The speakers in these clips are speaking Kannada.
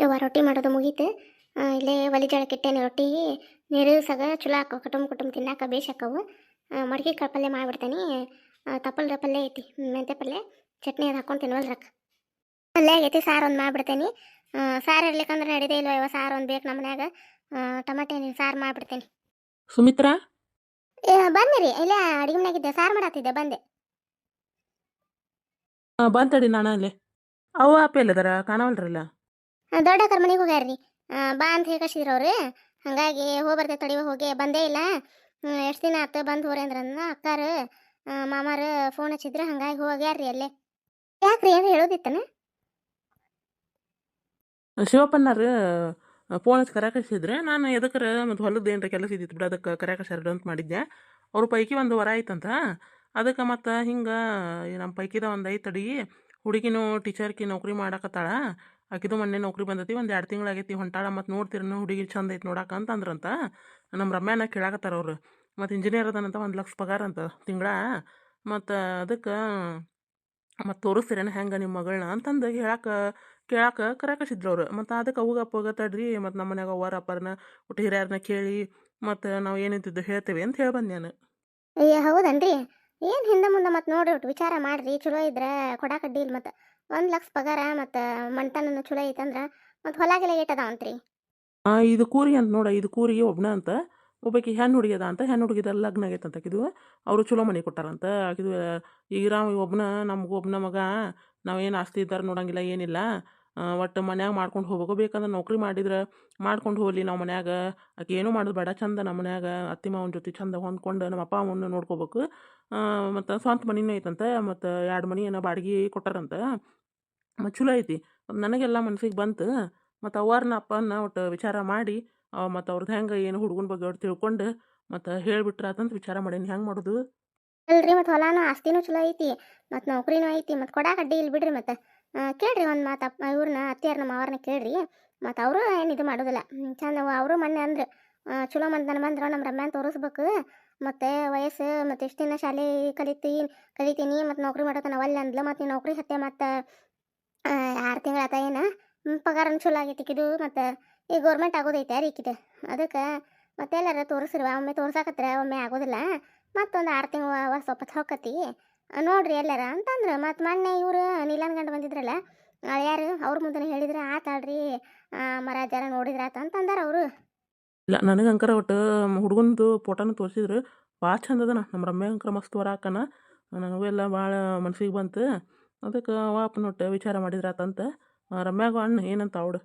ಯವ್ವ ರೊಟ್ಟಿ ಮಾಡೋದು ಮುಗೀತು. ಇಲ್ಲೇ ಒಲಿ ಜಳ ಇಟ್ಟೇನೆ ರೊಟ್ಟಿ. ನೀರು ಸಗ ಚಲೋ ಹಾಕವು ಕುಟುಂಬ ಕುಟುಂಬ ತಿನ್ನಾಕ ಬೇಷ್ ಹಾಕವು. ಮಡಿಕೆ ಕಾಳು ಪಲ್ಯ ಮಾಡಿಬಿಡ್ತೇನೆ. ತಪ್ಪಲ್ ಪಲ್ಯ ಐತಿ ಮೆಂತೆ ಪಲ್ಯ. ಚಟ್ನಿ ಅದು ಹಾಕೊಂಡು ತಿನ್ವಲ್ರಕ್ಕ ಪಲ್ಯ ಆಗೈತಿ ಸಾರು ಒಂದು ಮಾಡಿಬಿಡ್ತೇನೆ. ಸಾರು ಇರ್ಲಿಕ್ಕಂದ್ರೆ ನಡೀದೇ ಇಲ್ವ ಇವ ಸಾರು ಒಂದು ಬೇಕು ನಮ್ಮ ಮನ್ಯಾಗ ಟಮಾಟೆ ಹಣ್ಣಿನ ಸಾರು ಮಾಡಿಬಿಡ್ತೇನೆ. ಸುಮಿತ್ರಾ? ಏ ಬಂದೆ ರೀ. ಇಲ್ಲ ಅಡಿಗೆ ಮನೆಯಾಗಿದ್ದೆ ಸಾರು ಮಾಡತ್ತಿದ್ದೆ ಬಂದೆ. ಬಂತಡಿ ನಾನು ಅಲ್ಲಿ. ಅವ ಅಪ್ಪ ಎಲ್ಲದಾರ? ಕಾಣವಲ್ರಲ್ಲ? ದೊಡ್ಡ ಮನೆಗೆ ಹೋಗ್ಯಾರ್ರಿ. ಬಾ ಅಂತ ಹೇಳಿ ಅವ್ರು. ಹಂಗಾಗಿ ಹೋಗಿ ಬರ್ತೇವೆ ತಡಿವ ಹೋಗಿ, ಬಂದೇ ಇಲ್ಲ. ಎಷ್ಟು ದಿನ ಆತು ಬಂದು ಹೋರಿ ಅಂದ್ರೆ ಅಕ್ಕಾರ ಮಾಮಾರ ಫೋನ್ ಹಚ್ಚಿದ್ರು, ಹಂಗಾಗಿ ಹೋಗ್ಯಾರ್ರಿ ಅಲ್ಲೇ. ಯಾಕ್ರಿ ಏನು ಹೇಳೋದಿತ್ತನ? ಶಿವಪ್ಪನಾರ ಫೋನ್ ಹಚ್ಚಿ ಕರೆ ಕಳಿಸಿದ್ರೆ ನಾನು ಎದಕ್ಕರ ಮತ್ತು ಹೊಲದ ಏನರ ಕೆಲಸ ಇದ್ದಿತ್ತು ಬಿಡ, ಅದಕ್ಕೆ ಕರೆ ಕಳಿಸ್ಯಾರ ಅಂತ ಮಾಡಿದ್ದೆ. ಅವ್ರ ಪೈಕಿ ಒಂದು ವರ ಐತಂತ ಅದಕ್ಕೆ ಮತ್ತು ಹಿಂಗೆ ನಮ್ಮ ಪೈಕಿದ ಒಂದು ಐತಡಿ ತಡಿ ಹುಡುಗಿನೂ ಟೀಚರ್ಕಿ ನೌಕರಿ ಮಾಡಾಕತ್ತಾಳ. ಆಕಿದು ಮೊನ್ನೆ ನೌಕರಿ ಬಂದೈತಿ, ಒಂದು ಎರಡು ತಿಂಗಳಾಗೈತಿ ಹೊಂಟಾಳ, ಮತ್ತು ನೋಡ್ತಿರನು ಹುಡುಗಿ ಚಂದ ಐತಿ ನೋಡಾಕ ಅಂತ ಅಂದ್ರಂತ. ನಮ್ಮ ರಮ್ಯಾನ ಕೇಳಾಕತ್ತಾರ ಅವ್ರು. ಮತ್ತು ಇಂಜಿನಿಯರ್ ಅದಾನಂತ ಒಂದು ಲಕ್ಷ ಪಗಾರ ಅಂತ ತಿಂಗಳ. ಮತ್ತು ಅದಕ್ಕೆ ಮತ್ತು ತೋರಿಸ್ತಿರೇನು ಹೆಂಗೆ ನಿಮ್ಮ ಮಗಳನ್ನ ಅಂತಂದು ಹೇಳಕ್ಕೆ ಕೇಳಾಕ ಕರಕಸಿದ್ರು ಅವ್ರು. ಮತ್ತು ಅದಕ್ಕೆ ಅವಾಗ ಅಪ್ಪಾಗ ತಡ್ರಿ, ಮತ್ತು ನಮ್ಮ ಮನ್ಯಾಗ ಅವ್ವಾರ ಅಪ್ಪಾರನ್ನ ಒಟ್ಟು ಹಿರಿಯರನ್ನ ಕೇಳಿ, ಮತ್ತು ನಾವು ಏನಿದ್ದು ಹೇಳ್ತೇವೆ ಅಂತ ಹೇಳಿ ಬಂದೆ ನಾನು. ಅಯ್ಯ ಹೌದನ್ರಿ? ಏನು ಹಿಂದೆ ಮುಂದೆ ಮತ್ತೆ ನೋಡ್ರಿ ವಿಚಾರ ಮಾಡ್ರಿ, ಚಲೋ ಇದ್ರೆ ಕೊಡಾಕಡ್ಡಿ ಇಲ್ಲ ಮತ್ತು. ಒಂದು ಲಕ್ಷ ಪಗಾರ ಮತ್ತು ಮಣ್ತನನು ಚಲೋ ಐತಂದ್ರೆ ಮತ್ತು ಹೊಲ ಗಿಲ ಏಟ್ ಅದಾವಂತ್ರಿ ಆ, ಇದು ಕೂರಿ ಅಂತ ನೋಡ ಇದು ಕೂರಿ ಒಬ್ಬನ ಅಂತ ಒಬ್ಬಾಕಿ ಹೆಣ್ಣು ಹುಡುಗಿದ ಅಂತ ಹೆಣ್ಣು ಹುಡುಗಿದ ಲಗ್ನ ಆಗೈತೆ ಅಂತ ಆಕಿದು. ಅವರು ಚಲೋ ಮನೆ ಕೊಟ್ಟಾರಂತ ಆಕಿದು ಈಗ ರಾಮ ಒಬ್ಬನ ನಮ್ಗೆ ಒಬ್ಬನ ಮಗ ನಾವೇನು ಆಸ್ತಿ ಇದ್ದಾರೆ ನೋಡಂಗಿಲ್ಲ ಏನಿಲ್ಲ. ಒಟ್ಟು ಮನ್ಯಾಗ ಮಾಡ್ಕೊಂಡು ಹೋಗ್ಬೇಕು. ಬೇಕಂದ್ರೆ ನೌಕರಿ ಮಾಡಿದ್ರೆ ಮಾಡ್ಕೊಂಡು ಹೋಗಲಿ ನಾವು ಮನ್ಯಾಗ. ಆಕೆ ಏನೂ ಮಾಡೋದು ಬೇಡ, ಚಂದ ನಮ್ಮ ಮನ್ಯಾಗ. ಅತ್ತಿ ಮಾವನ ಜೊತೆ ಚಂದ ಹೊಂದ್ಕೊಂಡು ನಮ್ಮ ಅಪ್ಪ ಅಮ್ಮನ ನೋಡ್ಕೋಬೇಕು. ಮತ್ತು ಸ್ವಂತ ಮನಿನೂ ಐತಂತ, ಮತ್ತು ಎರಡು ಮನಿ ಏನೋ ಬಾಡಿಗೆ ಕೊಟ್ಟಾರಂತ. ಮತ್ತು ಚಲೋ ಐತಿ. ನನಗೆಲ್ಲ ಮನ್ಸಿಗೆ ಬಂತು. ಮತ್ತು ಅವ್ವಾರನ್ನ ಅಪ್ಪನ ಒಟ್ಟು ವಿಚಾರ ಮಾಡಿ ಮತ್ತು ಅವ್ರದ್ದು ಹೆಂಗೆ, ಏನು ಹುಡುಗನ ಬಗ್ಗೆ ಅವ್ರು ತಿಳ್ಕೊಂಡು, ಮತ್ತು ಹೇಳಿಬಿಟ್ರೆ ಅದಂತ ವಿಚಾರ ಮಾಡೀನಿ. ಹೆಂಗೆ ಮಾಡೋದು? ಅಲ್ರಿ ಮತ್ತು ಹೊಲಾನು, ಆಸ್ತಿನೂ ಚಲೋ ಐತಿ. ಮತ್ತು ನೌಕರಿನೂ ಐತಿ. ಮತ್ತು ಕೊಡಾಕ ಅಡ್ಡಿ ಇಲ್ಲಿ ಬಿಡ್ರಿ ಮತ್ತು. ಕೇಳ್ರಿ ಒಂದು ಮಾತು ಅಪ್ಪ ಇವ್ರನ್ನ ಅತ್ತೆಯರ್ನ ಮಾವರನ್ನ ಕೇಳ್ರಿ. ಮತ್ತು ಅವರು ಏನು ಇದು ಮಾಡೋದಿಲ್ಲ. ಚಂದ ಅವರು ಮೊನ್ನೆ ಅಂದ್ರೆ ಚಲೋ ಮಂದನ ಬಂದ್ರೆ ನಮ್ಮ ರಮ್ಯಾನ್ ತೋರಿಸ್ಬೇಕು. ಮತ್ತು ವಯಸ್ಸು ಮತ್ತು ಎಷ್ಟು ದಿನ ಶಾಲೆ ಕಲಿತಿ ಕಲಿತೀನಿ ಮತ್ತು ನೌಕರಿ ಮಾಡೋತನ ಒಲ್ಲೆ ಅಂದ್ಲು ಮತ್ತು ನೀನು ನೌಕರಿ ಹತ್ತೆ ಮತ್ತು ಆರು ತಿಂಗಳ ಆತ ಏನು? ಹ್ಮ್, ಪಗಾರನು ಚಲೋ ಆಗೈತಿ ಇದು ಮತ್ತು ಈಗ ಗೌರ್ಮೆಂಟ್ ಆಗೋದೈತೆ ರೀಕಿದು ಅದಕ್ಕೆ ಮತ್ತೆಲ್ಲಾರ ತೋರಿಸ್ರಿ ಒಮ್ಮೆ ತೋರ್ಸಾಕತ್ರ ಒಮ್ಮೆ ಆಗೋದಿಲ್ಲ. ಮತ್ತೊಂದು ಆರು ತಿಂಗಳು ಸ್ವಲ್ಪ ಹೊಕ್ಕತಿ ನೋಡ್ರಿ ಎಲ್ಲಾರ ಅಂತಂದ್ರು. ಮತ್ತು ಮೊನ್ನೆ ಇವರು ನೀಲನ್ ಗಂಡ ಬಂದಿದ್ರಲ್ಲ ಯಾರು ಅವ್ರ ಮುಂದೆ ಹೇಳಿದ್ರೆ ಆತಾಳ್ರಿ ಮರ ಜರ ನೋಡಿದ್ರ ಆತ ಅಂತಂದಾರ ಅವರು. ಇಲ್ಲ ನನಗೆ ಅಂಕರ ಒಟ್ಟು ಹುಡುಗನದು ಫೋಟೋನ ತೋರಿಸಿದ್ರು. ಭಾಳ ಚಂದ ಅದನ ನಮ್ಮ ರಮ್ಯ ಅಂಕರ ಮಸ್ತ್ ವರ ಹಾಕನ ನನಗೂ ಎಲ್ಲ ಭಾಳ ಮನ್ಸಿಗೆ ಬಂತು. ಅದಕ್ಕೆ ಒಟ್ಟು ವಿಚಾರ ಮಾಡಿದ್ರ ಆತಂತ ರಮ್ಯಾಗ ಅಣ್ಣ ಏನಂತ ಅವಡು.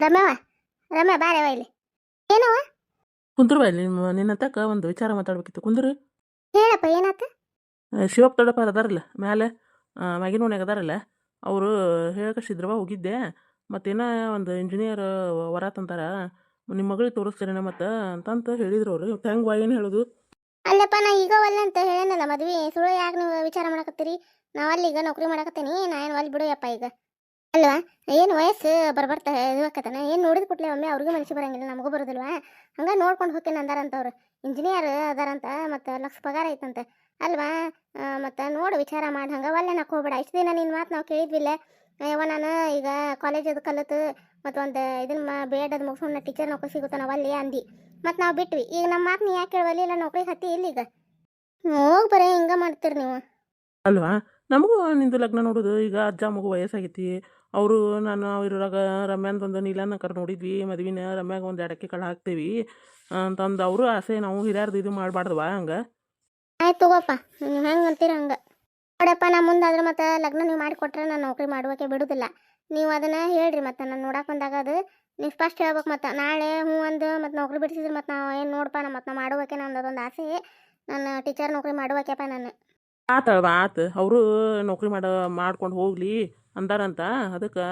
ರಮ್ಯವ? ರಮ್ಯ ಬಾರೆ ಇಲ್ಲಿ. ಏನವ ಕುಂದ್ರು ಇಲ್ಲಿ ನಿನ್ನ ತಕ್ಕ ಒಂದು ವಿಚಾರ ಮಾತಾಡ್ಬೇಕಿತ್ತು. ಕುಂದ್ರು. ಹೇಳಪ್ಪ ಏನಾತ? ಶಿವಪ್ಪ ದೊಡ್ಡಪ್ಪ ಅದಾರಲ್ಲ ಮ್ಯಾಲೆ ಮ್ಯಾಗಿನ ಮನ್ಯಾಗ ಅದಾರಲ್ಲ, ಅವರು ಹೇಳಕಸಿದ್ರವ ಹೋಗಿದ್ದೆ. ಮತ್ತೇನೋ ಒಂದು ಇಂಜಿನಿಯರ್ ವರ ತಂತಾರ ನಿಮ್ಮ ಮಗಳಿಗೆ ತೋರಿಸ್ತೇನೆ ಮತ್ತು ಅಂತಂತ ಹೇಳಿದ್ರು ಅವರು. ಹೆಂಗೆ ಏನು ಹೇಳೋದು? ಅಲ್ಲಪ್ಪ, ನಾ ಈಗ ಒಲ್ಲ ಅಂತ ಹೇಳೇನಲ್ಲ ಮದ್ವಿ. ಸುಳ್ಳು ಯಾಕೆ ನೀವು ವಿಚಾರ ಮಾಡಕತ್ತೀರಿ? ನಾವು ಅಲ್ಲಿ ಈಗ ನೌಕರಿ ಮಾಡಕತ್ತೀನಿ, ನಾ ಏನು ಅಲ್ಲಿ ಬಿಡುಯಪ್ಪ ಈಗ. ಅಲ್ವಾ? ಏನು ವಯಸ್ಸು ಬರ್ಬರ್ತಾ ಇದು ಏನು ನೋಡಿದ ಕೂಡಲೇ ಒಮ್ಮೆ ಅವ್ರಿಗೂ ಮನಸ್ಸಿಗೆ ಬರಂಗಿಲ್ಲ, ನಮಗೂ ಬರೋದಿಲ್ವಾ? ಹಂಗೆ ನೋಡ್ಕೊಂಡು ಹೋಗ್ತೀನಿ ಅಂದಾರಂತವ್ರು ಇಂಜಿನಿಯರ್ ಅದಾರಂತ, ಮತ್ತು ಲಕ್ಷ ಪಗಾರ ಐತಂತ. ಅಲ್ವಾ? ಮತ್ತು ನೋಡು ವಿಚಾರ ಮಾಡಿ ಹಂಗೆ ಒಲ್ಲೆ ನಾಕ್ ಹೋಗ್ಬೇಡ. ಇಷ್ಟು ದಿನ ನಿನ್ನ ಮಾತು ನಾವು ಕೇಳಿದ್ವಿಲ್ಲ. ಯಾವ ನಾನು ಈಗ ಕಾಲೇಜ್ ಅದು ಕಲಿತು ಮತ್ತು ಒಂದು ಇದನ್ನ ಮಾ ಬೇಡ್ ಅದು ಮುಗಿಸ್ಕೊಂಡು ಟೀಚರ್ ನೌಕರಿ ಸಿಗುತ್ತ ನಾವು ಅಲ್ಲಿ ಅಂದಿ. ಮತ್ತು ನಾವು ಬಿಟ್ವಿ. ಈಗ ನಮ್ಮ ಮಾತು ನೀ ಯಾಕೆ ಕೇಳುವಲ್ಲಿ? ಇಲ್ಲ ನೌಕರಿ ಹತ್ತಿ ಇಲ್ಲ ಈಗ? ಹೋಗಿ ಬರೀ, ಹಿಂಗೆ ಮಾಡ್ತೀರಿ ನೀವು. ಅಲ್ವಾ? ನಮಗೂ ನಿಂದು ಲಗ್ನ ನೋಡೋದು. ಈಗ ಅಜ್ಜ, ಮಗು ವಯಸ್ಸಾಗೈತಿ. ಅವರು, ನಾನು ಇರೋರಾಗ ರಮ್ಯಾಂದೊಂದು ಕರ್ ನೋಡಿದ್ವಿ. ಮದ್ವಿನ ರಮ್ಯಾಗ ಒಂದು ಎಡಕ್ಕೆ ಕಳ್ಳ ಹಾಕ್ತೀವಿ. ಅಂತಂದು ಅವರು ಆಸೆ, ನಾವು ಹಿರಿಯರ್ದು ಇದು ಮಾಡಬಾರ್ದವಾ ಹಂಗೆ. ಆಯ್ತು ತಗೋಪ್ಪ. ನೀವು ಹೆಂಗೆ ಅಂತೀರ ಹಂಗೆ. ನೋಡಪ್ಪ ನಾ ಮುಂದಾದ್ರೆ ಮತ್ತೆ ಲಗ್ನ ನೀವು ಮಾಡಿಕೊಟ್ರೆ ನಾನು ನೌಕರಿ ಮಾಡುವಕ್ಕೆ ಬಿಡೋದಿಲ್ಲ. ನೀವು ಅದನ್ನು ಹೇಳ್ರಿ ಮತ್ತೆ ನಾನು ನೋಡಕ್ಕೆ ಬಂದಾಗ ಅದು ನೀವು ಫಸ್ಟ್ ಹೇಳ್ಬೇಕು ಮತ್ತೆ. ನಾಳೆ ಹ್ಞೂ ಅಂದು ಮತ್ತು ನೌಕರಿ ಬಿಡಿಸಿದ್ರೆ ಮತ್ತು ನಾವು ಏನು ನೋಡಪ್ಪ ನಾ ಮತ್ತೆ ನಾ ಮಾಡುವಕ್ಕೆ ನಂದು ಅದೊಂದು ಆಸೆ. ನಾನು ಟೀಚರ್ ನೌಕರಿ ಮಾಡುವಕ್ಕೆಪ್ಪ ನಾನು. ಆತಲ್ವ ಆತು. ಅವರು ನೌಕರಿ ಮಾಡ ಮಾಡ್ಕೊಂಡು ಹೋಗ್ಲಿ ಅಂದಾರಂತ. ಅದಕ್ಕೆ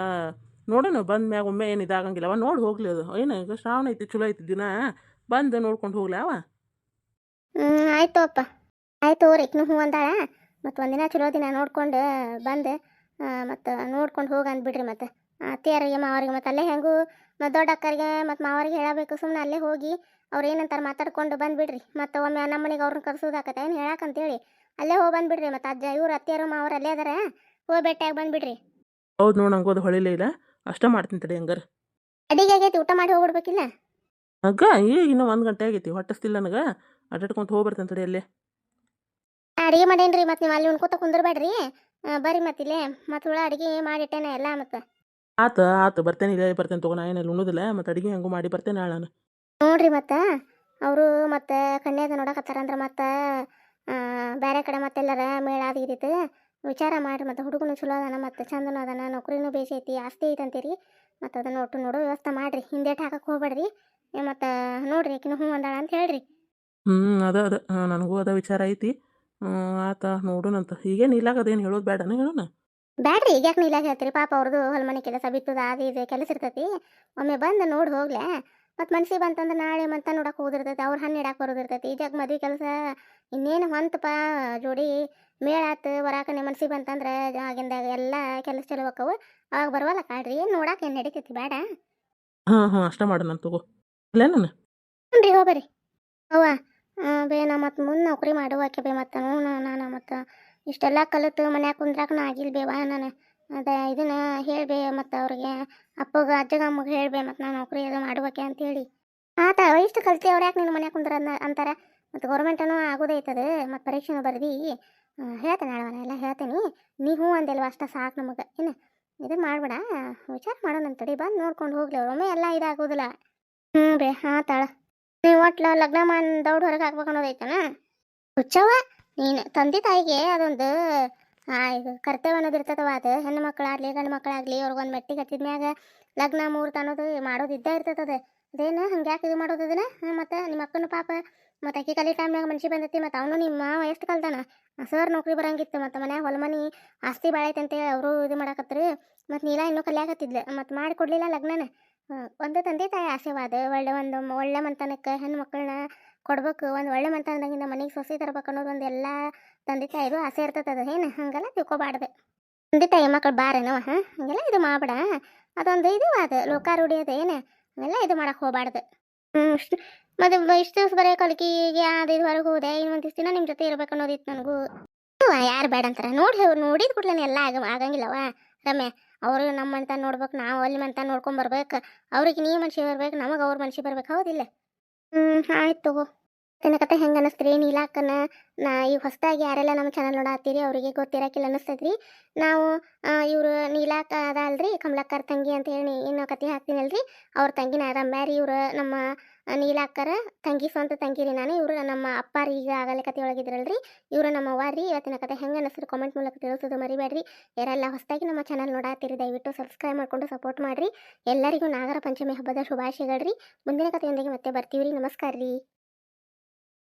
ನೋಡೋಣ ಬಂದ ಮ್ಯಾಗ ಒಮ್ಮೆ ಏನು ಇದಾಗಂಗಿಲ್ಲವ ನೋಡಿ ಹೋಗ್ಲಿ ಅದು. ಏನು ಈಗ ಶ್ರಾವಣ ಐತಿ ಚಲೋ ಐತಿ ದಿನ. ಬಂದು ನೋಡ್ಕೊಂಡು ಹೋಗ್ಲಿ ಅವ. ಹ್ಞೂ ಆಯ್ತು ಅಪ್ಪ ಆಯ್ತು ಅವ್ರಿ ಇಕ್ನು ಹ್ಞೂ ಅಂದಾಳ. ಮತ್ತು ಒಂದಿನ ಚಲೋ ದಿನ ನೋಡ್ಕೊಂಡು ಬಂದು ಮತ್ತು ನೋಡ್ಕೊಂಡು ಹೋಗಿ ಅಂದ್ಬಿಡ್ರಿ ಮತ್ತು. ಅತ್ತಿಯರಿಗೆ ಮಾವರಿಗೆ ಮತ್ತು ಅಲ್ಲೇ ಹೆಂಗೂ ಮತ್ತು ದೊಡ್ಡ ಅಕ್ಕರಿಗೆ ಮತ್ತು ಮಾವರಿಗೆ ಹೇಳಬೇಕು ಸುಮ್ಮನೆ ಅಲ್ಲೇ ಹೋಗಿ ಅವ್ರು ಏನಂತಾರೆ ಮಾತಾಡ್ಕೊಂಡು ಬಂದ್ಬಿಡ್ರಿ. ಮತ್ತು ಒಮ್ಮೆ ನಮ್ಮ ಮನೆಗೆ ಅವ್ರನ್ನ ಕರ್ಸೋದಾಕತ್ತೆ ಏನು ಹೇಳಕ್ಕಂತೇಳಿ ಅಲ್ಲೇ ಹೋಗಿ ಬಂದ್ಬಿಡ್ರಿ ಮತ್ತು ಅಜ್ಜ ಇವ್ರು ಅತ್ತಿಯರು ಮಾವರು ಅಲ್ಲೇ ಅದಾರ. ಹೋಗಿ ಭೇಟಿಯಾಗಿ ಬಂದ್ಬಿಡ್ರಿ. ಹೌದು ನೋಡಿ ನಂಗೆ ಅದು ಹೊಳಿಲೇ ಇಲ್ಲ. ಅಷ್ಟೇ ಮಾಡ್ತೀನಿ ತಡಿ ಹಂಗಾರೆ. ಅಡಿಗೆ ಆಗೈತಿ ಊಟ ಮಾಡಿ ಹೋಗ್ಬಿಡ್ಬೇಕಿಲ್ಲ? ಅಗ್ಗ ಈಗ ಇನ್ನೂ ಒಂದು ಗಂಟೆ ಆಗೈತಿ ಹೊಟ್ಟಸ್ತಿಲ್ಲ ನನಗೆ. ಅಡ್ಡಾಡ್ಕೊಂತ ಹೋಗ್ಬರ್ತೇನೆ ತಡಿ ಅಲ್ಲೇ. ಅಡಿಗೆ ಮಾಡೇನ್ರಿ ಮತ್ತೆ ನೀವು ಅಲ್ಲಿ ಉಣ್ಕೋತ ಕುಂದ್ರಬೇಡ್ರಿ. ಬರ್ರಿ ಮತ್ತಿಲ್ಲೇ ಮತ್ತೆ ಹುಳ ಅಡಿಗೆ ಮಾಡಿಟ್ಟೇನೆ ಎಲ್ಲ ಮತ್ತೆ ಆತ ಆತು ಬರ್ತೇನೆ ಇಲ್ಲೇ ಬರ್ತೇನೆ ತಗೋ ನಾ ಮತ್ತೆ ಉಣ್ಣೋದಿಲ್ಲ ಮತ್ತು ಅಡಿಗೆ ಹಂಗೂ ಮಾಡಿ ಬರ್ತೇನೆ ನಾಳೆ ನಾನು. ನೋಡ್ರಿ ಮತ್ತೆ ಅವರು ಮತ್ತೆ ಕನ್ಯಾದ ನೋಡಕತ್ತಾರಂದ್ರೆ ಮತ್ತೆ ಬೇರೆ ಕಡೆ ಮತ್ತೆಲ್ಲರ ಮೇಳ ಅದು ಇದೈತೆ ವಿಚಾರ ಮಾಡಿರಿ ಮತ್ತೆ ಹುಡುಗನು ಚಲೋ ಅದಾನ ಮತ್ತೆ ಚಂದನು ಅದಾನ ನೌಕರಿನೂ ಬೇಸಿ ಐತಿ ಆಸ್ತಿ ಐತೆ ಅಂತೀರಿ. ಮತ್ತು ಅದನ್ನ ಒಟ್ಟು ನೋಡೋ ವ್ಯವಸ್ಥೆ ಮಾಡ್ರಿ ಹಿಂದೇಟ್ ಹಾಕಕ್ಕೆ ಹೋಗ್ಬೇಡ್ರಿ. ಮತ್ತು ನೋಡ್ರಿ ಆಕಿನೂ ಹ್ಞೂ ಅಂದಾಳ ಅಂತ ಹೇಳ್ರಿ. ಹ್ಞೂ ಅದ ಅದ ನನಗೂ ಅದ ವಿಚಾರ ಐತಿ. ಆತ ನೋಡೋಣಂತ ಈಗೇನು ಇಲ್ಲಾಗ ಅದೇನು ಹೇಳೋದು ಬೇಡ ಹೇಳೋಣ ಬ್ಯಾಡ್ರಿ ಈಗ ಯಾಕೆ ನೀಲಾಗ ಹೇಳ್ತೀರಿ? ಪಾಪ ಅವ್ರದ್ದು ಹೊಲ್ಮನೆ ಕೆಲಸ ಬಿತ್ತದ ಅದು ಇದು ಕೆಲಸ ಇರ್ತೈತಿ. ಒಮ್ಮೆ ಬಂದು ನೋಡಿ ಹೋಗ್ಲೆ. ಮತ್ತು ಮನ್ಸಿಗೆ ಬಂತಂದ್ರೆ ನಾಳೆ ಮಂತ ನೋಡಕ್ಕೆ ಹೋದಿರ್ತೈತಿ ಅವ್ರು ಹಣ್ಣು ಇಡಕ್ಕೆ ಬರೋದಿರ್ತೈತಿ. ಈಗ ಮದುವೆ ಕೆಲಸ? ಇನ್ನೇನು ಹೊಂತಪ್ಪ ಜೋಡಿ ಮೇಳ ಆತು ಬರಾಕನೆ ಮನ್ಸಿಗೆ ಬಂತಂದ್ರೆ ಆಗಿಂದಾಗ ಎಲ್ಲ ಕೆಲಸ ಚಲೋ ಆಕ್ಕವು ಅವಾಗ ಬರುವಲ್ಲ ಕಾಡ್ರಿ ಏನು ನೋಡಕ್ಕೆ ಏನು ನಡೀತೈತಿ ಬೇಡ. ಹಾಂ ಹಾಂ ಅಷ್ಟ ಮಾಡೋಣ ತಗೋ. ಇಲ್ಲ ನಾನು? ಹ್ಞೂ ಹೋಗ್ಬರ್ರಿ. ಅವ್ವ. ಬೇ, ನಾ ಮತ್ತು ಮುಂದೆ ನೌಕರಿ ಮಾಡುವಾಕೆ ಬೇ, ಮತ್ತು ನಾನು ಮತ್ತು ಇಷ್ಟೆಲ್ಲ ಕಲಿತು ಮನ್ಯಾಗ ಕುಂದ್ರಾಕನ ಆಗಿಲ್ಲ ಬೇವಾ ನಾನು ಅದೇ ಇದನ್ನ ಹೇಳ್ಬೇ ಮತ್ತು ಅವ್ರಿಗೆ ಅಪ್ಪಗ, ಅಜ್ಜಗ, ಅಮ್ಮಗೆ ಹೇಳ್ಬೇ ಮತ್ತು ನಾನು ನೌಕರಿ ಅದು ಮಾಡುವಾಕೆ ಅಂತೇಳಿ ಆತ ಇಷ್ಟು ಕಲ್ತಿ ಅವ್ರು ಯಾಕೆ ನಿನ್ನ ಮನ್ಯಾಗ ಕುಂದ್ರ ಅಂತಾರೆ? ಮತ್ತು ಗೌರ್ಮೆಂಟನು ಆಗೋದೈತದ, ಮತ್ತು ಪರೀಕ್ಷೆನೂ ಬರ್ದಿ. ಹೇಳ್ತೇನೆ ಹೇಳವನ ಎಲ್ಲ ಹೇಳ್ತೇನೆ. ನೀ ಹ್ಞೂ ಅಂದಲ್ವ, ಅಷ್ಟ ಸಾಕು ನಮಗೆ. ಏನು ಇದು ಮಾಡ್ಬೇಡ, ವಿಚಾರ ಮಾಡೋಣ ಅಂತಡಿ ಬಂದು ನೋಡ್ಕೊಂಡು ಹೋಗ್ಲಿ ಅವ್ರ. ಒಮ್ಮೆ ಎಲ್ಲ ಇದಾಗೋದಿಲ್ಲ. ಹ್ಞೂ ಬೇ ಆತಾಳ ನೀವು ಒಟ್ಲ ಲಗ್ನ ದೌಡ್ ಹೊರಗೆ ಹಾಕ್ಬೇಕು ಅನ್ನೋದೈತನ ಹುಚ್ಚವ್ವ, ನೀನು ತಂದೆ ತಾಯಿಗೆ ಅದೊಂದು ಇದು ಕರ್ತವ್ಯ ಅನ್ನೋದು ಇರ್ತದವ ಅದು. ಹೆಣ್ಣು ಮಕ್ಕಳಾಗ್ಲಿ ಗಂಡು ಮಕ್ಕಳಾಗ್ಲಿ ಅವ್ರಿಗೊಂದು ಮೆಟ್ಟಿಗೆ ಹತ್ತಿದ ಮ್ಯಾಗ ಲಗ್ನ ಮುಹೂರ್ತ ಅನ್ನೋದು ಮಾಡೋದು ಇದ್ದೇ ಇರ್ತದ ಅದೇನು? ಹಂಗೆ ಯಾಕೆ ಇದು ಮಾಡೋದು ಅದನ್ನ? ಮತ್ತು ನಿಮ್ಮ ಅಕ್ಕನ ಪಾಪ, ಮತ್ತು ಅಕ್ಕಿ ಕಲಿ ಟೈಮ್ನಾಗ ಮನ್ಷಿ ಬಂದೈತಿ, ಮತ್ತು ಅವನು ನಿಮ್ಮ ಮಾವ ಎಷ್ಟು ಕಲ್ತಾನ ಸರ್ ನೌಕರಿ ಬರಂಗಿತ್ತು, ಮತ್ತು ಮನ್ಯಾಗ ಹೊಲ ಮನಿ ಆಸ್ತಿ ಭಾಳ ಐತೆ ಅಂತೇಳಿ ಅವರು ಇದು ಮಾಡಾಕತ್ರಿ. ಮತ್ತು ನೀಲ ಇನ್ನೂ ಕಲಿಯಾಕತ್ತಿದ್ಲು ಮತ್ತು ಮಾಡಿ ಕೊಡಲಿಲ್ಲ ಲಗ್ನನ. ಒಂದು ತಂದೆ ತಾಯಿ ಆಶೀರ್ವಾದ, ಒಳ್ಳೆ ಒಂದು ಒಳ್ಳೆ ಮಂತನಕ್ಕೆ ಹೆಣ್ಣು ಮಕ್ಕಳನ್ನ ಕೊಡ್ಬೇಕು, ಒಂದು ಒಳ್ಳೆ ಮಂತನದಾಗಿಂದ ಮನೆಗೆ ಸೊಸೆ ತರ್ಬೇಕು ಅನ್ನೋದು ಒಂದು ಎಲ್ಲ ತಂದೆ ತಾಯಿದು ಆಸೆ ಇರ್ತದ ಏನು, ಹಂಗೆಲ್ಲ ತಿಳ್ಕೊಬಾರ್ದು. ತಂದೆ ತಾಯಿ ಮಕ್ಕಳು ಬಾರೇನೋ ಹಾಂ? ಹಂಗೆಲ್ಲ ಇದು ಮಾಡ್ಬೇಡ. ಅದೊಂದು ಇದು ಅದು ಲೋಕಾರೂಢಿ ಅದು ಏನು? ಹಂಗೆಲ್ಲ ಇದು ಮಾಡಕ್ಕೆ ಹೋಗ್ಬಾರ್ದು. ಹ್ಞೂ ಮತ್ತೆ ಇಷ್ಟು ದಿವಸ ಬರೀ ಕಲ್ಕಿಗೆ ಅದು ಇದು ಹೊರಗೆ ಹೋದೆ ಇನ್ನೊಂದು ದಿವಸ ದಿನ ನಿಮ್ಮ ಜೊತೆ ಇರ್ಬೇಕು ಅನ್ನೋದಿತ್ತು ನನಗೂ. ಯಾರು ಬೇಡ ಅಂತಾರೆ ನೋಡಿ ನೋಡಿದ ಕೂಡಲೇ ಎಲ್ಲ ಆಗ ಆಗಂಗಿಲ್ಲವ ರಮ್ಯ. ಅವರು ನಮ್ಮ ಅಂತ ನೋಡ್ಬೇಕು, ನಾವು ಅಲ್ಲಿ ಮಂತ ನೋಡ್ಕೊಂಡು ಬರ್ಬೇಕು. ಅವ್ರಿಗೆ ನೀ ಮನುಷ್ಯ ಬರ್ಬೇಕು, ನಮಗೆ ಅವ್ರ ಮನುಷ್ಯ ಬರ್ಬೇಕು, ಹೌದಿಲ್ಲ? ಹ್ಞೂ ಆಯ್ತು ತಗೋ. ತನ್ನ ಕತೆ ಹೆಂಗೆ ಅನ್ನಿಸ್ತ್ರಿ ನೀಲಾಕನ ನಾ ಈ ಹೊಸದಾಗಿ ಯಾರೆಲ್ಲ ನಮ್ಮ ಚಾನಲ್ ನೋಡತ್ತೀರಿ? ಅವರಿಗೆ ಗೊತ್ತಿರಕಿಲ್ಲ ಅನ್ನಿಸ್ತದ್ರಿ ನಾವು ಇವರು ನೀಲಾಕ ಅದ ಅಲ್ರಿ ಕಮಲಕ್ಕರ್ ತಂಗಿ ಅಂತ ಹೇಳಿ ಇನ್ನೂ ಕತೆ ಹಾಕ್ತೀನಲ್ರಿ? ಅವ್ರ ತಂಗಿನ ಅದ ಮ್ಯಾರಿ ಇವರು ನಮ್ಮ ನೀಲಾಕ್ಕರ ತಂಗಿ ಸ್ವಂತ ತಂಗಿರಿ ನಾನು. ಇವರು ನಮ್ಮ ಅಪ್ಪಾರಿ ಈಗ ಆಗಲೇ ಕತೆ ಒಳಗಿದ್ರಲ್ರಿ. ಇವರು ನಮ್ಮ ಅವ್ವಾರಿ ಇವತ್ತಿನ ಕತೆ ಹೆಂಗೆ ಅನಿಸಿದ್ರು ಕಾಮೆಂಟ್ ಮೂಲಕ ತಿಳಿಸೋದು ಮರಿಬೇಡ್ರಿ. ಯಾರೆಲ್ಲ ಹೊಸದಾಗಿ ನಮ್ಮ ಚಾನಲ್ ನೋಡಾತ್ತೀರಿ, ದಯವಿಟ್ಟು ಸಬ್ಸ್ಕ್ರೈಬ್ ಮಾಡ್ಕೊಂಡು ಸಪೋರ್ಟ್ ಮಾಡಿರಿ. ಎಲ್ಲರಿಗೂ ನಾಗರ ಪಂಚಮಿ ಹಬ್ಬದ ಶುಭಾಶಯಗಳ್ರಿ ಮುಂದಿನ ಕಥೆಯೊಂದಿಗೆ ಮತ್ತೆ ಬರ್ತೀವಿ ರೀ. ನಮಸ್ಕಾರ ರೀ.